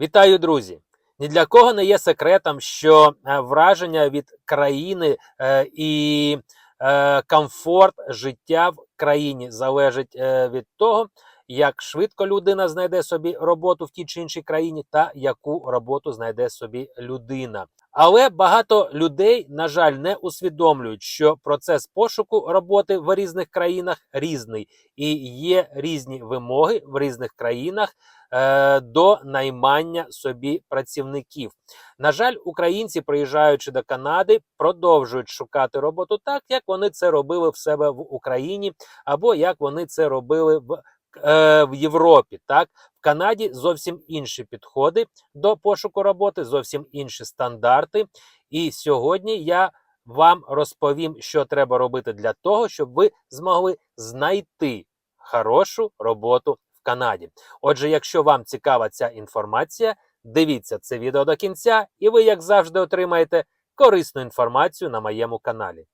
Вітаю, друзі! Ні для кого не є секретом, що е, враження від країни е, і е, комфорт життя в країні залежить від того, як швидко людина знайде собі роботу в тій чи іншій країні, та яку роботу знайде собі людина. Але багато людей, на жаль, не усвідомлюють, що процес пошуку роботи в різних країнах різний, і є різні вимоги в різних країнах е, до наймання собі працівників. На жаль, українці, приїжджаючи до Канади, продовжують шукати роботу так, як вони це робили в себе в Україні, або як вони це робили в. е, В Європі, так в Канаді зовсім інші підходи до пошуку роботи, зовсім інші стандарти. І сьогодні я вам розповім, що треба робити для того, щоб ви змогли знайти хорошу роботу Канаді. Отже, якщо вам цікава ця інформація, дивіться це відео до кінця, і ви, як завжди, отримаєте корисну інформацію на моєму каналі.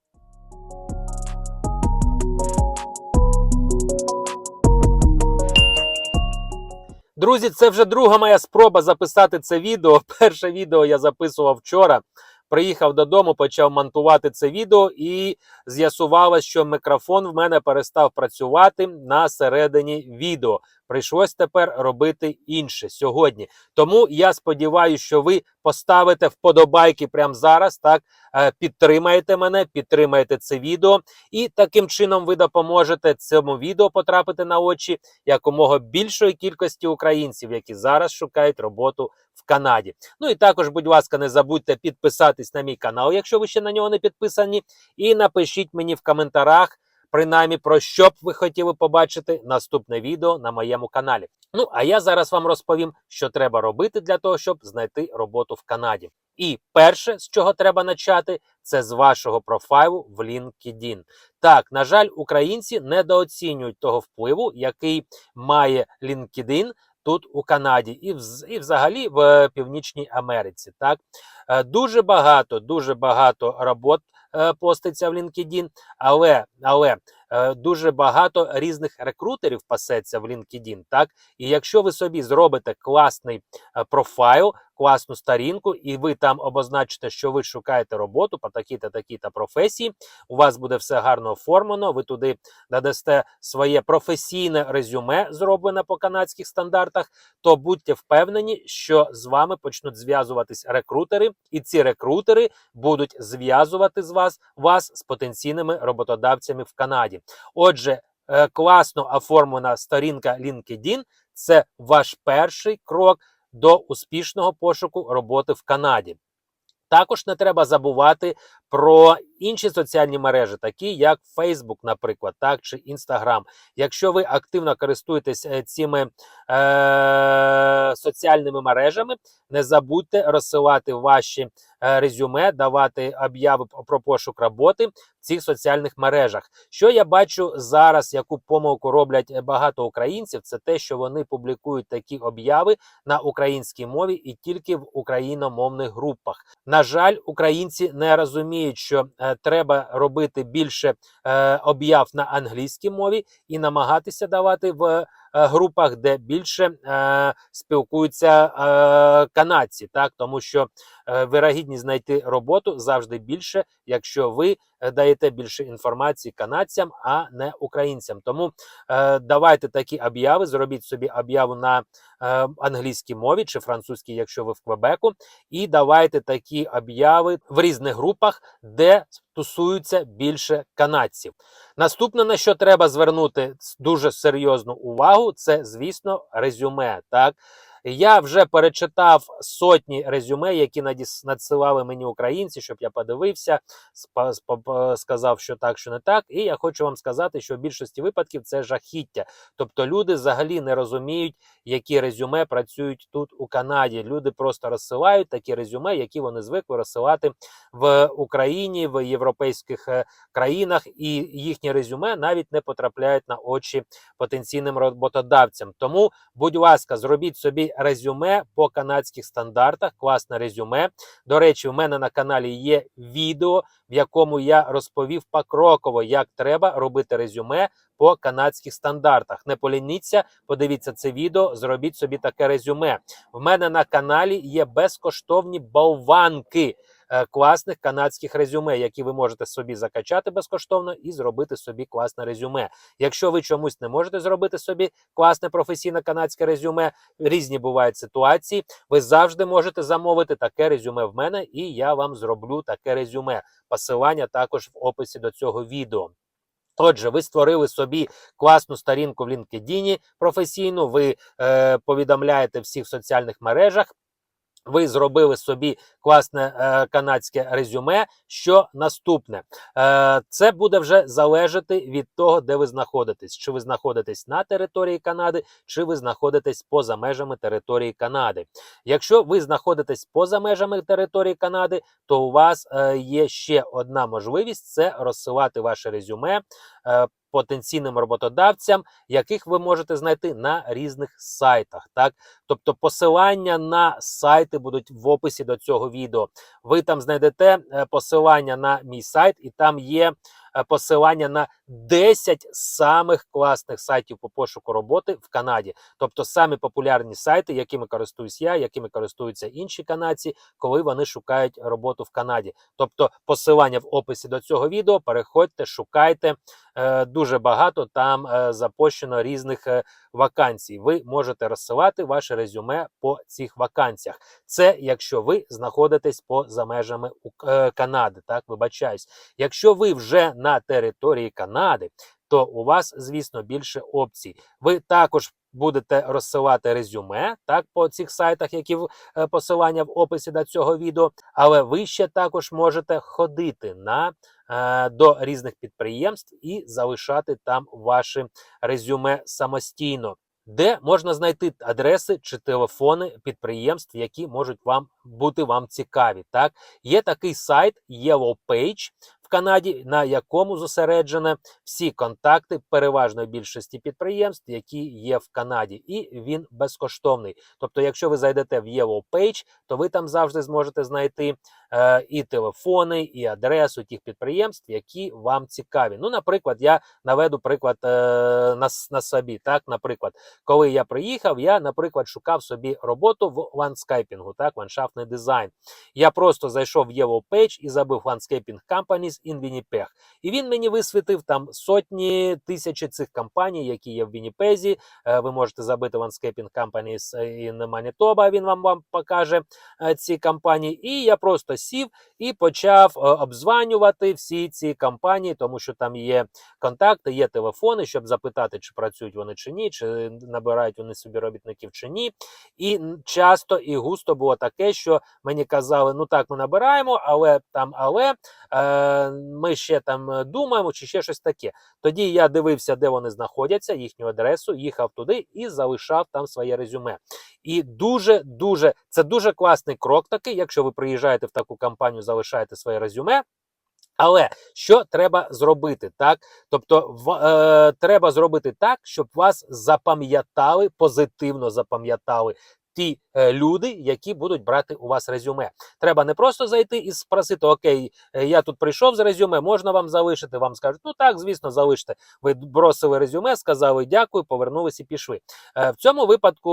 Друзі, це вже друга моя спроба записати це відео. Перше відео я записував вчора. Приїхав додому, почав монтувати це відео, і з'ясувалося, що мікрофон в мене перестав працювати на середині відео. Прийшлось тепер робити інше сьогодні. Тому я сподіваюся, що ви поставите вподобайки прямо зараз. Так е, підтримаєте мене, підтримаєте це відео, і таким чином ви допоможете цьому відео потрапити на очі якомога більшої кількості українців, які зараз шукають роботу в Канаді. Ну і також, будь ласка, не забудьте підписатись на мій канал, якщо ви ще на нього не підписані, і напишіть мені в коментарях. Принаймні, про що б ви хотіли побачити наступне відео на моєму каналі. Ну а я зараз вам розповім, що треба робити для того, щоб знайти роботу в Канаді. І перше, з чого треба почати, це з вашого профайлу в LinkedIn. Так, на жаль, українці недооцінюють того впливу, який має LinkedIn тут у Канаді, і, вз- і взагалі в Північній Америці. Так, Е, дуже багато, дуже багато робот поститься в LinkedIn, але, але е, дуже багато різних рекрутерів пасеться в LinkedIn. Так, і якщо ви собі зробите класний е, профайл, класну сторінку, і ви там обозначите, що ви шукаєте роботу по такій-то такій-то професії, у вас буде все гарно оформлено. Ви туди дадасте своє професійне резюме, зроблене по канадських стандартах, то будьте впевнені, що з вами почнуть зв'язуватись рекрутери, і ці рекрутери будуть зв'язувати з вас вас з потенційними роботодавцями в Канаді. Отже, е, класно оформлена сторінка LinkedIn – це ваш перший крок до успішного пошуку роботи в Канаді. Також не треба забувати про інші соціальні мережі, такі як Facebook, наприклад, так чи Instagram. Якщо ви активно користуєтесь е, цими е- соціальними мережами, не забудьте розсилати ваші е, резюме, давати об'яви про пошук роботи в цих соціальних мережах. Що я бачу зараз, яку помилку роблять е, багато українців, це те, що вони публікують такі об'яви на українській мові і тільки в україномовних групах. На жаль, українці не розуміють, що е, треба робити більше е, об'яв на англійській мові і намагатися давати в групах, де більше е, спілкуються е, канадці, так тому що е, вирогідність знайти роботу завжди більше, якщо ви е, даєте більше інформації канадцям, а не українцям. Тому е, давайте такі об'яви, зробіть собі об'яву на е, англійській мові чи французькій, якщо ви в Квебеку, і давайте такі об'яви в різних групах, де стосуються більше канадців. Наступне, на що треба звернути дуже серйозну увагу, це, звісно, резюме. Так? Я вже перечитав сотні резюме, які надсилали мені українці, щоб я подивився, сказав, що так, що не так. І я хочу вам сказати, що в більшості випадків це жахіття. Тобто люди взагалі не розуміють, які резюме працюють тут у Канаді. Люди просто розсилають такі резюме, які вони звикли розсилати в Україні, в європейських е, країнах, і їхні резюме навіть не потрапляють на очі потенційним роботодавцям. Тому, будь ласка, зробіть собі резюме по канадських стандартах. Класне резюме. До речі, в мене на каналі є відео, в якому я розповів покроково, як треба робити резюме по канадських стандартах. Не полініться, подивіться це відео, зробіть собі таке резюме. В мене на каналі є безкоштовні болванки класних канадських резюме, які ви можете собі закачати безкоштовно і зробити собі класне резюме. Якщо ви чомусь не можете зробити собі класне професійне канадське резюме, різні бувають ситуації. Ви завжди можете замовити таке резюме в мене, і я вам зроблю таке резюме. Посилання також в описі до цього відео. Отже, ви створили собі класну сторінку в LinkedIn професійну, ви е, повідомляєте в соціальних мережах. Ви зробили собі класне е, канадське резюме. Що наступне? Е, це буде вже залежати від того, де ви знаходитесь. Чи ви знаходитесь на території Канади, чи ви знаходитесь поза межами території Канади. Якщо ви знаходитесь поза межами території Канади, то у вас е, є ще одна можливість це розсилати ваше резюме е, потенційним роботодавцям, яких ви можете знайти на різних сайтах. Так, тобто посилання на сайти будуть в описі до цього відео. Ви там знайдете е, посилання на мій сайт, і там є посилання на 10 самих класних сайтів по пошуку роботи в Канаді. Тобто самі популярні сайти, якими користуюсь я, якими користуються інші канадці, коли вони шукають роботу в Канаді. Тобто посилання в описі до цього відео. Переходьте, шукайте. Е, Дуже багато там е, запущено різних е, вакансій. Ви можете розсилати ваше резюме по цих вакансіях. Це якщо ви знаходитесь поза межами е, Канади. Так, вибачаюсь. Якщо ви вже на території Канади, то у вас, звісно, більше опцій. Ви також будете розсилати резюме так по цих сайтах, які в е, посилання в описі до цього відео. Але ви ще також можете ходити на до різних підприємств і залишати там ваші резюме самостійно. Де можна знайти адреси чи телефони підприємств, які можуть вам бути вам цікаві. Так, є такий сайт Yellow Page в Канаді, на якому зосереджено всі контакти переважної більшості підприємств, які є в Канаді, і він безкоштовний. Тобто, якщо ви зайдете в Yellow Page, то ви там завжди зможете знайти е, і телефони, і адресу тих підприємств, які вам цікаві. Ну, наприклад, я наведу приклад е, на, на собі. Так, наприклад, коли я приїхав, я, наприклад, шукав собі роботу в ландскайпінгу, так, ландшафтний дизайн. Я просто зайшов в Yellow Page і забив Landscaping Companies in Winnipeg. І він мені висвітив там сотні тисячі цих компаній, які є в Вінніпезі. Е, Ви можете забити Landscaping Companies in Manitoba, він вам, вам покаже е, ці компанії. І я просто сів і почав е, обзванювати всі ці компанії, тому що там є контакти, є телефони, щоб запитати, чи працюють вони чи ні, чи набирають вони собі робітників чи ні. І часто і густо було таке, що мені казали: ну так, ми набираємо, але там, але ми ще там е, думаємо, чи ще щось таке. Тоді я дивився, де вони знаходяться, їхню адресу, їхав туди і залишав там своє резюме. І дуже дуже це дуже класний крок такий, якщо ви приїжджаєте в таку компанію, залишаєте своє резюме. Але що треба зробити, так? Тобто, в, е, треба зробити так, щоб вас запам'ятали, позитивно запам'ятали ті е, люди, які будуть брати у вас резюме. Треба не просто зайти і спросити: Окей, е, я тут прийшов з резюме, можна вам залишити? Вам скажуть, ну так, звісно, залиште. Ви бросили резюме, сказали дякую, повернулися і пішли. Е, в цьому випадку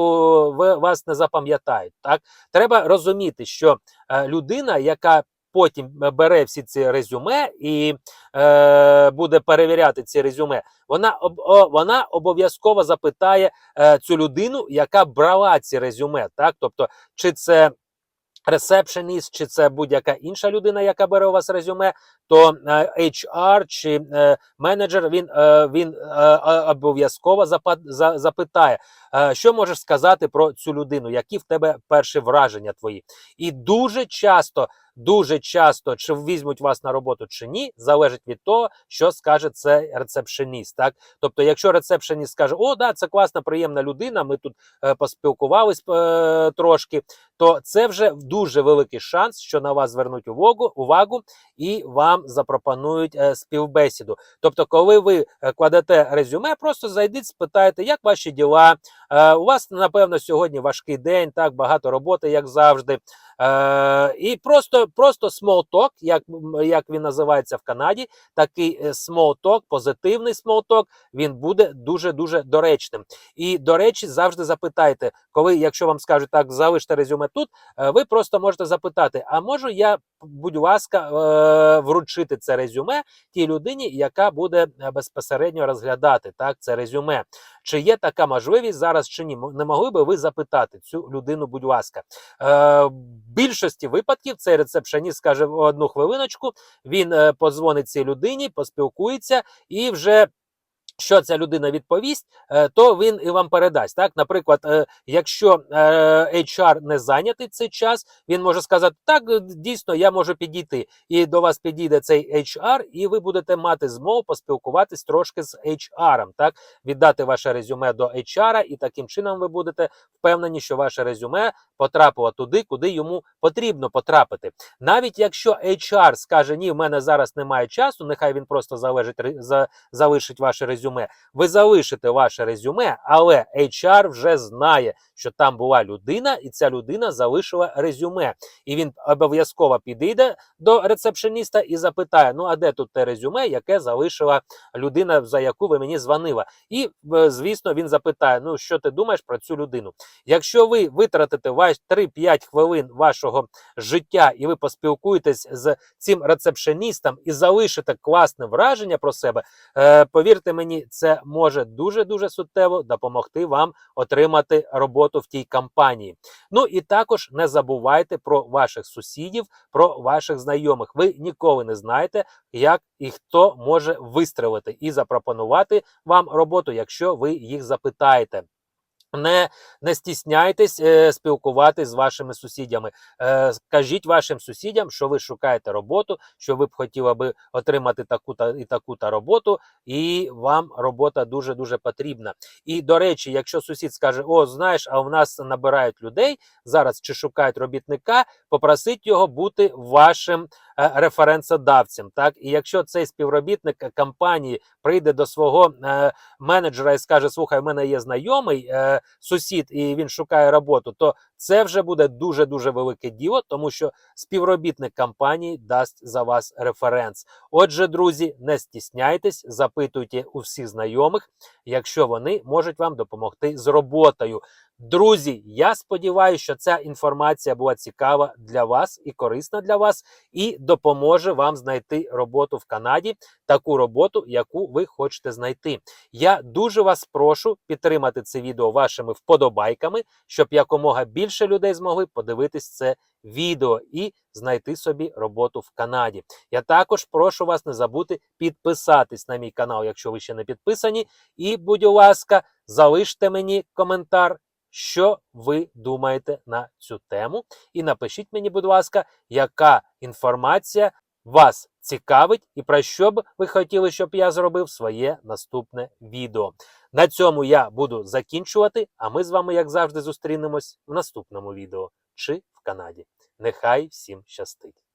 ви вас не запам'ятають. Так, треба розуміти, що людина, яка потім бере всі ці резюме і е, буде перевіряти ці резюме, вона об, о, вона обов'язково запитає е, цю людину, яка брала ці резюме. Так, тобто, чи це ресепшеніст, чи це будь-яка інша людина, яка бере у вас резюме, то е, HR чи е, менеджер він, е, він е, е, обов'язково за- запитає, е, що можеш сказати про цю людину, які в тебе перші враження твої. І дуже часто дуже часто, чи візьмуть вас на роботу чи ні, залежить від того, що скаже цей рецепшеніст. Так, тобто, якщо рецепшеніст скаже, о, да, це класна, приємна людина, ми тут е, поспілкувались е, трошки, то це вже дуже великий шанс, що на вас звернуть увагу, увагу і вам запропонують е, співбесіду. Тобто, коли ви е, кладете резюме, просто зайдіть, спитайте, як ваші діла. Е, у вас, напевно, сьогодні важкий день, так багато роботи, як завжди. Е, і просто, просто small talk, як, як він називається в Канаді, такий е, small talk, позитивний small talk, він буде дуже-дуже доречним. І, до речі, завжди запитайте, коли, якщо вам скажуть так, залиште резюме тут, е, ви просто можете запитати: а можу я, будь ласка, е, вручити це резюме тій людині, яка буде е, безпосередньо розглядати так це резюме. Чи є така можливість зараз чи ні? Не могли би ви запитати цю людину, будь ласка. Е, в більшості випадків цей рецепшеніст скаже одну хвилиночку, він подзвонить цій людині, поспілкується і вже. Що ця людина відповість, е, то він і вам передасть. Так, наприклад, е, якщо е, HR не зайнятий цей час, він може сказати: так, дійсно, я можу підійти. І до вас підійде цей HR, і ви будете мати змогу поспілкуватись трошки з HR, так, віддати ваше резюме до HR, і таким чином ви будете впевнені, що ваше резюме потрапило туди, куди йому потрібно потрапити. Навіть якщо HR скаже, ні, в мене зараз немає часу, нехай він просто залежить за, залишить ваше резюме. Ви залишите ваше резюме, але HR вже знає, що там була людина, і ця людина залишила резюме. І він обов'язково підійде до рецепшеніста і запитає: ну а де тут те резюме, яке залишила людина, за яку ви мені дзвонила? І звісно, він запитає: ну що ти думаєш про цю людину? Якщо ви витратите ваш 3-5 хвилин вашого життя, і ви поспілкуєтесь з цим рецепшеністом і залишите класне враження про себе, е, повірте мені, це може дуже дуже суттєво допомогти вам отримати роботу в тій компанії. Ну і також не забувайте про ваших сусідів, про ваших знайомих. Ви ніколи не знаєте, як і хто може вистрелити і запропонувати вам роботу, якщо ви їх запитаєте. Не, не стісняйтесь е, спілкуватись з вашими сусідями. Е, скажіть вашим сусідям, що ви шукаєте роботу, що ви б хотіли би отримати таку та і таку та роботу, і вам робота дуже дуже потрібна. І до речі, якщо сусід скаже: О, знаєш, а в нас набирають людей зараз чи шукають робітника, попросіть його бути вашим референсодавцем. Так, і якщо цей співробітник е, компанії прийде до свого е, менеджера і скаже: Слухай, в мене є знайомий е, сусід, і він шукає роботу, то це вже буде дуже дуже велике діло, тому що співробітник компанії дасть за вас референс. Отже, друзі, не стісняйтесь, запитуйте у всіх знайомих, якщо вони можуть вам допомогти з роботою. Друзі, я сподіваюся, що ця інформація була цікава для вас і корисна для вас, і допоможе вам знайти роботу в Канаді, таку роботу, яку ви хочете знайти. Я дуже вас прошу підтримати це відео вашими вподобайками, щоб якомога більше людей змогли подивитись це відео і знайти собі роботу в Канаді. Я також прошу вас не забути підписатись на мій канал, якщо ви ще не підписані. І, будь ласка, залиште мені коментар. Що ви думаєте на цю тему? І напишіть мені, будь ласка, яка інформація вас цікавить і про що б ви хотіли, щоб я зробив своє наступне відео. На цьому я буду закінчувати, а ми з вами, як завжди, зустрінемось в наступному відео чи в Канаді. Нехай всім щастить!